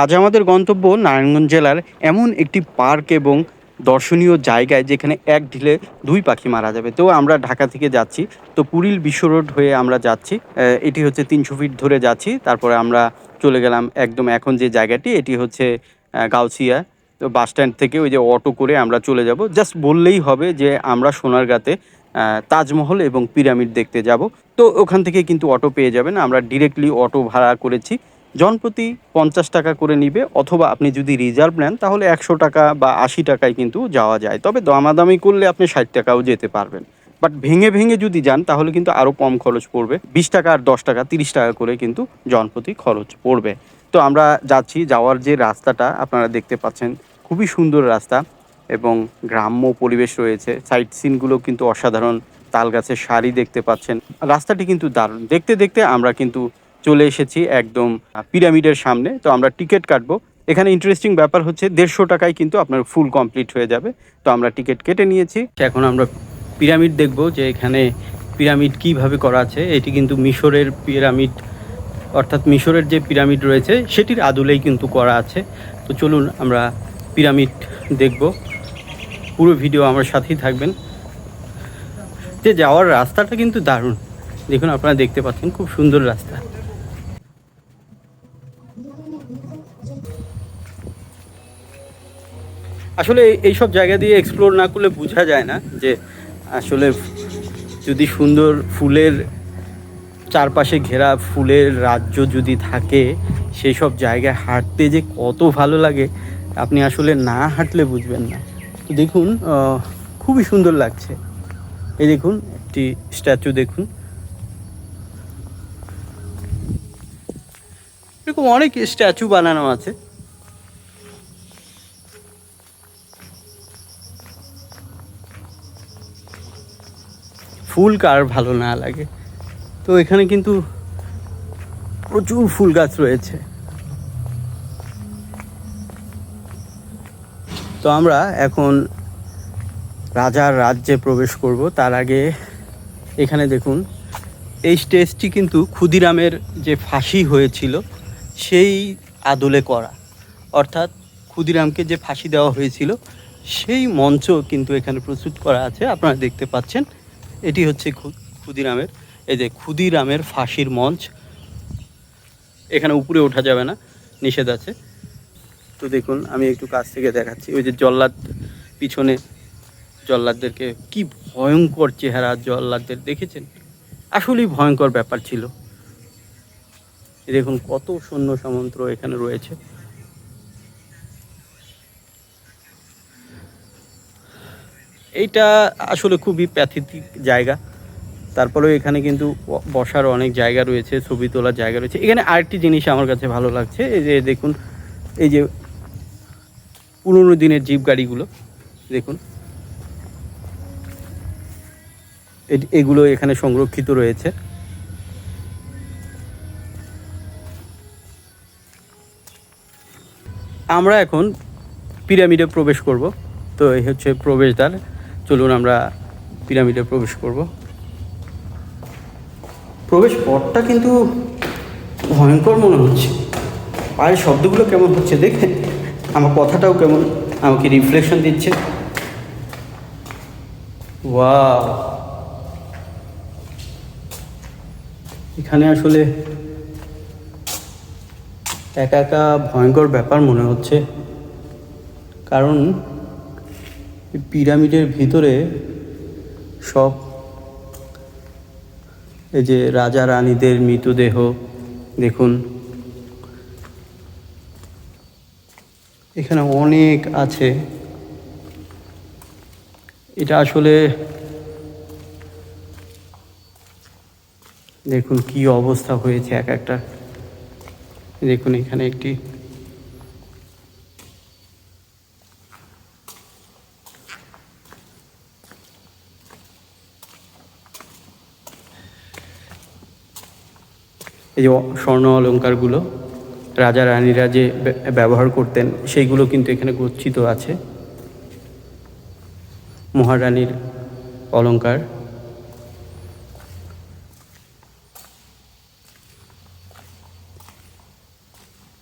আজ আমাদের গন্তব্য নারায়ণগঞ্জ জেলার এমন একটি পার্ক এবং দর্শনীয় জায়গায় যেখানে এক ঢিলে দুই পাখি মারা যাবে। তো আমরা ঢাকা থেকে যাচ্ছি। তো পুরীল বিশ্ব রোড হয়ে আমরা যাচ্ছি। এটি হচ্ছে তিনশো ফিট ধরে যাচ্ছি। তারপরে আমরা চলে গেলাম একদম এখন যে জায়গাটি, এটি হচ্ছে গাউসিয়া। তো বাস স্ট্যান্ড থেকে ওই যে অটো করে আমরা চলে যাব। জাস্ট বললেই হবে যে আমরা সোনারগাঁতে তাজমহল এবং পিরামিড দেখতে যাব। তো ওখান থেকে কিন্তু অটো পেয়ে যাবেন। আমরা ডিরেক্টলি অটো ভাড়া করেছি। জনপ্রতি পঞ্চাশ টাকা করে নিবে, অথবা আপনি যদি রিজার্ভ নেন, তাহলে একশো টাকা বা আশি টাকায় কিন্তু যাওয়া যায়। তবে দামাদামি করলে আপনি ষাট টাকাও যেতে পারবেন। বাট ভেঙে ভেঙে যদি যান, তাহলে কিন্তু আরও কম খরচ পড়বে। বিশ টাকা আর দশ টাকা, তিরিশ টাকা করে কিন্তু জনপ্রতি খরচ পড়বে। তো আমরা যাচ্ছি, যাওয়ার যে রাস্তাটা আপনারা দেখতে পাচ্ছেন, খুবই সুন্দর রাস্তা এবং গ্রাম্য পরিবেশ রয়েছে। সাইট সিনগুলো কিন্তু অসাধারণ, তাল গাছের শাড়ি দেখতে পাচ্ছেন। রাস্তাটি কিন্তু দারুণ। দেখতে দেখতে আমরা কিন্তু চলে এসেছি একদম পিরামিডের সামনে। তো আমরা টিকিট কাটবো। এখানে ইন্টারেস্টিং ব্যাপার হচ্ছে, দেড়শো টাকায় কিন্তু আপনার ফুল কমপ্লিট হয়ে যাবে। তো আমরা টিকিট কেটে নিয়েছি। এখন আমরা পিরামিড দেখব যে এখানে পিরামিড কীভাবে করা আছে। এটি কিন্তু মিশরের পিরামিড, অর্থাৎ মিশরের যে পিরামিড রয়েছে, সেটির আদলেই কিন্তু করা আছে। তো চলুন আমরা পিরামিড দেখব। পুরো ভিডিও আমার সাথেই থাকবেন। যে যাওয়ার রাস্তাটা কিন্তু দারুণ। দেখুন, আপনারা দেখতে পাচ্ছেন, খুব সুন্দর রাস্তা। আসলে এইসব জায়গা দিয়ে এক্সপ্লোর না করলে বোঝা যায় না যে আসলে যদি সুন্দর ফুলের চারপাশে ঘেরা ফুলের রাজ্য যদি থাকে সেই সব জায়গায় হাঁটতে যে কত ভালো লাগে, আপনি আসলে না হাঁটলে বুঝবেন না। দেখুন খুবই সুন্দর লাগছে। এই দেখুন, একটি স্ট্যাচু দেখুন। এরকম অনেক স্ট্যাচু বানানো আছে। ফুল কার ভালো না লাগে। তো এখানে কিন্তু প্রচুর ফুল গাছ রয়েছে। তো আমরা এখন রাজার রাজ্যে প্রবেশ করব। তার আগে এখানে দেখুন, এই স্টেজটি কিন্তু ক্ষুদিরামের যে ফাঁসি হয়েছিল, সেই আদলে করা। অর্থাৎ ক্ষুদিরামকে যে ফাঁসি দেওয়া হয়েছিল, সেই মঞ্চ কিন্তু এখানে প্রস্তুত করা আছে। আপনারা দেখতে পাচ্ছেন এটি হচ্ছে ক্ষুদিরামের, এই যে ক্ষুদিরামের ফাঁসির মঞ্চ। এখানে উপরে ওঠা যাবে না, নিষেধ আছে। তো দেখুন, আমি একটু কাছ থেকে দেখাচ্ছি, ওই যে জল্লাদ পিছনে, জল্লাদদেরকে কি ভয়ঙ্কর চেহারা জল্লাদদের, দেখেছেন? আসলেই ভয়ঙ্কর ব্যাপার ছিল। দেখুন, কত সৈন্য সামন্ত এখানে রয়েছে। এইটা আসলে খুবই প্যাথেটিক জায়গা। তারপরেও এখানে কিন্তু বসার অনেক জায়গা রয়েছে, ছবি তোলার জায়গা রয়েছে। এখানে আরেকটি জিনিস আমার কাছে ভালো লাগছে, এই যে দেখুন, এই যে পুরনো দিনের জিপ গাড়িগুলো, দেখুন। এগুলো এখানে সংরক্ষিত রয়েছে। আমরা এখন পিরামিডে প্রবেশ করব। তো এই হচ্ছে প্রবেশদ্বার। চলুন আমরা পিরামিডে প্রবেশ করব। প্রবেশ পথটা কিন্তু ভয়ঙ্কর মনে হচ্ছে। পায়ের শব্দগুলো কেমন হচ্ছে দেখে? আমার কথাটাও কেমন? আমাকে রিফ্লেকশন দিচ্ছে। ওয়াও এখানে আসলে একা একা ভয়ঙ্কর ব্যাপার মনে হচ্ছে। কারণ পিরামিডের ভিতরে সব এই যে রাজা রানীদের মৃতদেহ, দেখুন। এখানে অনেক আছে। এটা আসলে দেখুন কি অবস্থা হয়েছে এক একটা। দেখুন এখানে একটি এই যে স্বর্ণ অলঙ্কারগুলো রাজা রানীরা যে ব্যবহার করতেন, সেইগুলো কিন্তু এখানে গচ্ছিত আছে। মহারানীর অলঙ্কার।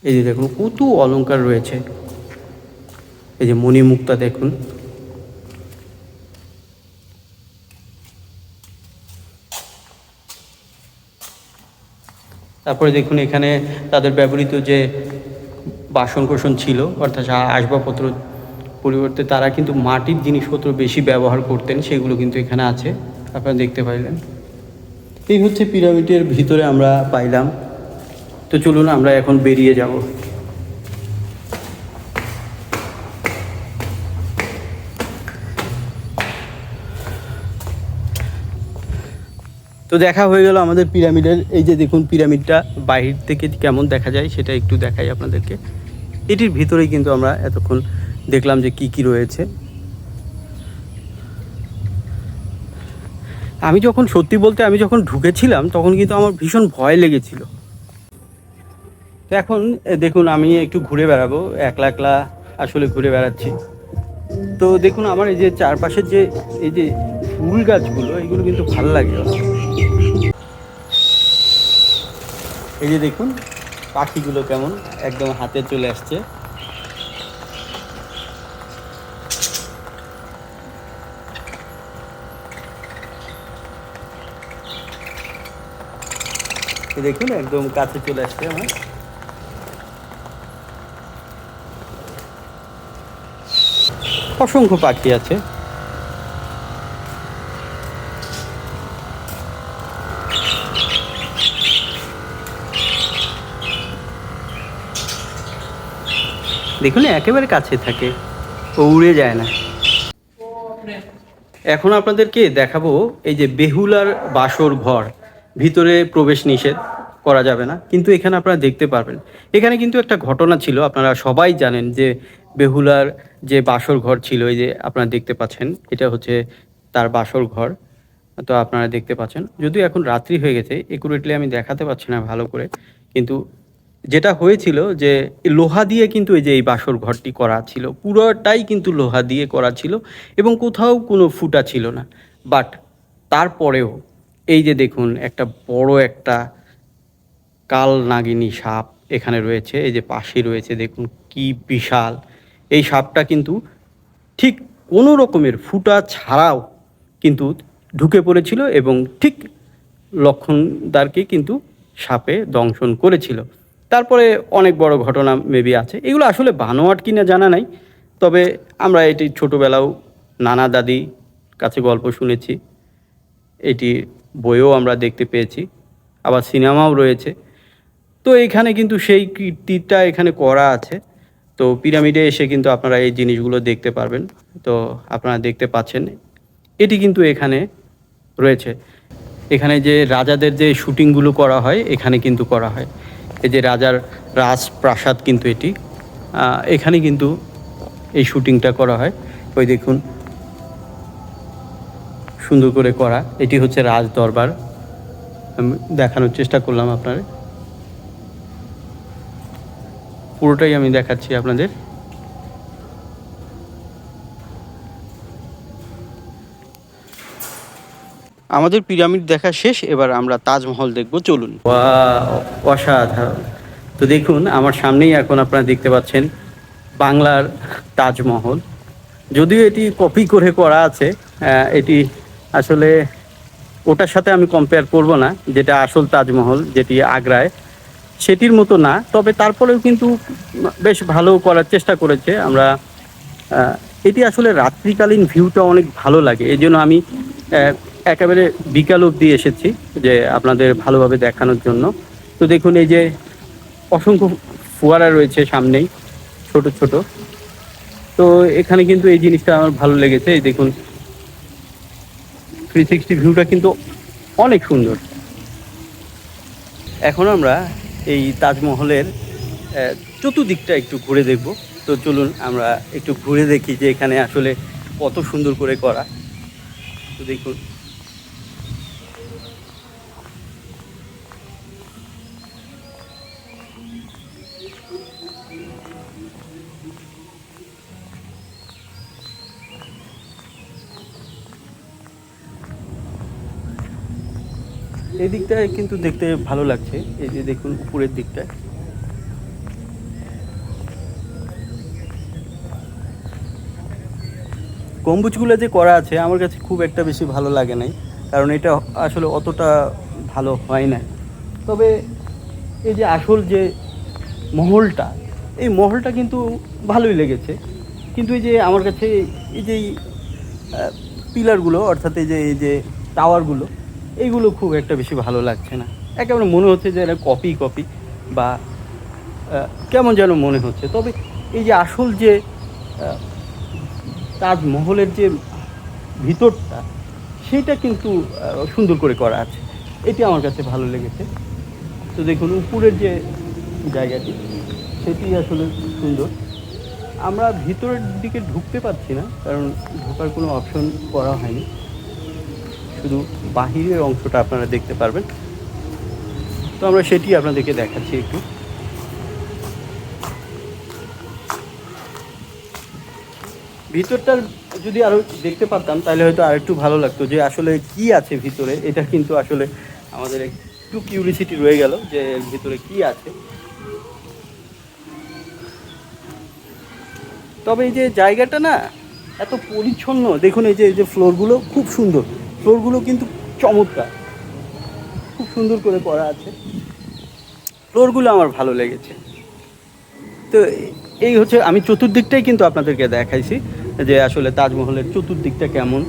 এই যে দেখুন, কত অলঙ্কার রয়েছে। এই যে মণিমুক্তা দেখুন। তারপরে দেখুন এখানে তাদের ব্যবহৃত যে বাসন কোষণ ছিল, অর্থাৎ আসবাবপত্র পরিবর্তে তারা কিন্তু মাটির জিনিসপত্র বেশি ব্যবহার করতেন, সেগুলো কিন্তু এখানে আছে, আপনারা দেখতে পাইলেন। এই হচ্ছে পিরামিডের ভিতরে আমরা পাইলাম। তো চলুন আমরা এখন বেরিয়ে যাব। তো দেখা হয়ে গেল আমাদের পিরামিডের, এই যে দেখুন পিরামিডটা বাহির থেকে কেমন দেখা যায় সেটা একটু দেখাই আপনাদেরকে। এটির ভিতরেই কিন্তু আমরা এতক্ষণ দেখলাম যে কি কি রয়েছে। আমি যখন, সত্যি বলতে আমি যখন ঢুকেছিলাম, তখন কিন্তু আমার ভীষণ ভয় লেগেছিল। তো এখন দেখুন, আমি একটু ঘুরে বেড়াবো, একলা একলা আসলে ঘুরে বেড়াচ্ছি। তো দেখুন, আমার এই যে চারপাশের যে, এই যে ফুল গাছগুলো, এগুলো কিন্তু ভালো লাগে। এই যে দেখুন, পাখিগুলো কেমন একদম হাতে চলে আসছে। দেখুন, একদম কাছে চলে আসছে আমার। অসংখ্য পাখি আছে। দেখুন, একেবারে কাছে থাকে। ও উড়ে যায় না। এখন আপনাদেরকে দেখাবো এই যে বেহুলার বাসর ঘর। ভিতরে প্রবেশ নিষেধ করা যাবে না, কিন্তু এখানে আপনারা দেখতে পারবেন। এখানে কিন্তু একটা ঘটনা ছিল, আপনারা সবাই জানেন যে বেহুলার যে বাসর ঘর ছিল, এই যে আপনারা দেখতে পাচ্ছেন, এটা হচ্ছে তার বাসর ঘর। তো আপনারা দেখতে পাচ্ছেন, যদিও এখন রাত্রি হয়ে গেছে একুরেটলি আমি দেখাতে পাচ্ছি না ভালো করে, কিন্তু যেটা হয়েছিল যে লোহা দিয়ে কিন্তু এই যে এই বাসর ঘরটি করা ছিল, পুরোটাই কিন্তু লোহা দিয়ে করা ছিল এবং কোথাও কোনো ফুটা ছিল না। বাট তারপরেও এই যে দেখুন, একটা বড় একটা কাল নাগিনী সাপ এখানে রয়েছে, এই যে পাশে রয়েছে, দেখুন কি বিশাল। এই সাপটা কিন্তু ঠিক কোনো রকমের ফুটা ছাড়াও কিন্তু ঢুকে পড়েছিল এবং ঠিক লক্ষণদারকে কিন্তু সাপে দংশন করেছিল। তারপরে অনেক বড় ঘটনা মেবি আছে। এগুলো আসলে বানোয়াট কিনা জানা নাই, তবে আমরা এটি ছোটোবেলাও নানা দাদি কাছে গল্প শুনেছি। এটি বইও আমরা দেখতে পেয়েছি, আবার সিনেমাও রয়েছে। তো এখানে কিন্তু সেই কীর্তিটা এখানে করা আছে। তো পিরামিডে এসে কিন্তু আপনারা এই জিনিসগুলো দেখতে পারবেন। তো আপনারা দেখতে পাচ্ছেন, এটি কিন্তু এখানে রয়েছে। এখানে যে রাজাদের যে শুটিংগুলো করা হয়, এখানে কিন্তু করা হয়। এই যে রাজার রাজপ্রাসাদ কিন্তু এটি এখানে কিন্তু এই শুটিংটা করা হয়। ওই দেখুন, সুন্দর করে করা। এটি হচ্ছে রাজ দরবার আমি দেখানোর চেষ্টা করলাম আপনার পুরোটাই আমি দেখাচ্ছি আপনাদের। আমাদের পিরামিড দেখা শেষ, এবার আমরা তাজমহল দেখব, চলুন। অসাধারণ। তো দেখুন, আমার সামনেই এখন আপনারা দেখতে পাচ্ছেন বাংলার তাজমহল। যদিও এটি কপি করে করা আছে এটি আসলে ওটার সাথে আমি কম্পেয়ার করব না, যেটা আসল তাজমহল, যেটি আগ্রায়, সেটির মতো না। তবে তারপরেও কিন্তু বেশ ভালো করার চেষ্টা করেছে। আমরা এটি আসলে রাত্রিকালীন ভিউটা অনেক ভালো লাগে। এই জন্য আমি একেবারে বিকাল অবধি এসেছি যে আপনাদের ভালোভাবে দেখানোর জন্য। তো দেখুন, এই যে অসংখ্য ফোয়ারা রয়েছে সামনেই, ছোট ছোট। তো এখানে কিন্তু এই জিনিসটা আমার ভালো লেগেছে। এই দেখুন থ্রি সিক্সটি ভিউটা কিন্তু অনেক সুন্দর। এখন আমরা এই তাজমহলের চতুর্দিকটা একটু ঘুরে দেখব। তো চলুন, আমরা একটু ঘুরে দেখি যে এখানে আসলে কত সুন্দর করে করা। তো দেখুন। এই দিকটা কিন্তু দেখতে ভালো লাগছে। এই যে দেখুন উপরের দিকটায়। গম্বুজগুলো যে করা আছে, আমার কাছে খুব একটা বেশি ভালো লাগে নাই, কারণ এটা আসলে অতটা ভালো হয় না তবে এই যে আসল যে মহলটা, এই মহলটা কিন্তু ভালোই লেগেছে। কিন্তু এই যে আমার কাছে এই যে পিলারগুলো, অর্থাৎ এই যে এই যে টাওয়ারগুলো এইগুলো খুব একটা বেশি ভালো লাগছে না। একেবারে মনে হচ্ছে যে এটা কপি কপি বা কেমন যেন মনে হচ্ছে। তবে এই যে আসল যে তাজমহলের যে ভিতরটা, সেটা কিন্তু সুন্দর করে করা আছে। এটি আমার কাছে ভালো লেগেছে। তো দেখুন, উপরের যে জায়গাটি, সেটি আসলে সুন্দর। আমরা ভিতরের দিকে ঢুকতে পারছি না, কারণ ঢোকার কোনো অপশন করা হয়নি। শুধু বাহিরের অংশটা আপনারা দেখতে পারবেন। তো আমরা সেটি আপনাদেরকে দেখাচ্ছি একটু। ভিতরটার যদি আরও দেখতে পারতাম, তাহলে হয়তো আরেকটু ভালো লাগতো যে আসলে কি আছে ভিতরে। এটা কিন্তু আসলে আমাদের একটু কিউরিসিটি রয়ে গেল যে ভিতরে কি আছে। তবে এই যে জায়গাটা না, এত পরিচ্ছন্ন। দেখুন এই যে এই যে ফ্লোরগুলো খুব সুন্দর। ফ্লোরগুলো কিন্তু চমৎকার। খুব সুন্দর করে করা আছে। ফ্লোরগুলো আমার ভালো লেগেছে। তো এই হচ্ছে, আমি চতুর্দিকটাই কিন্তু আপনাদেরকে দেখাইছি যে আসলে তাজমহলের চতুর্দিকটা কেমন।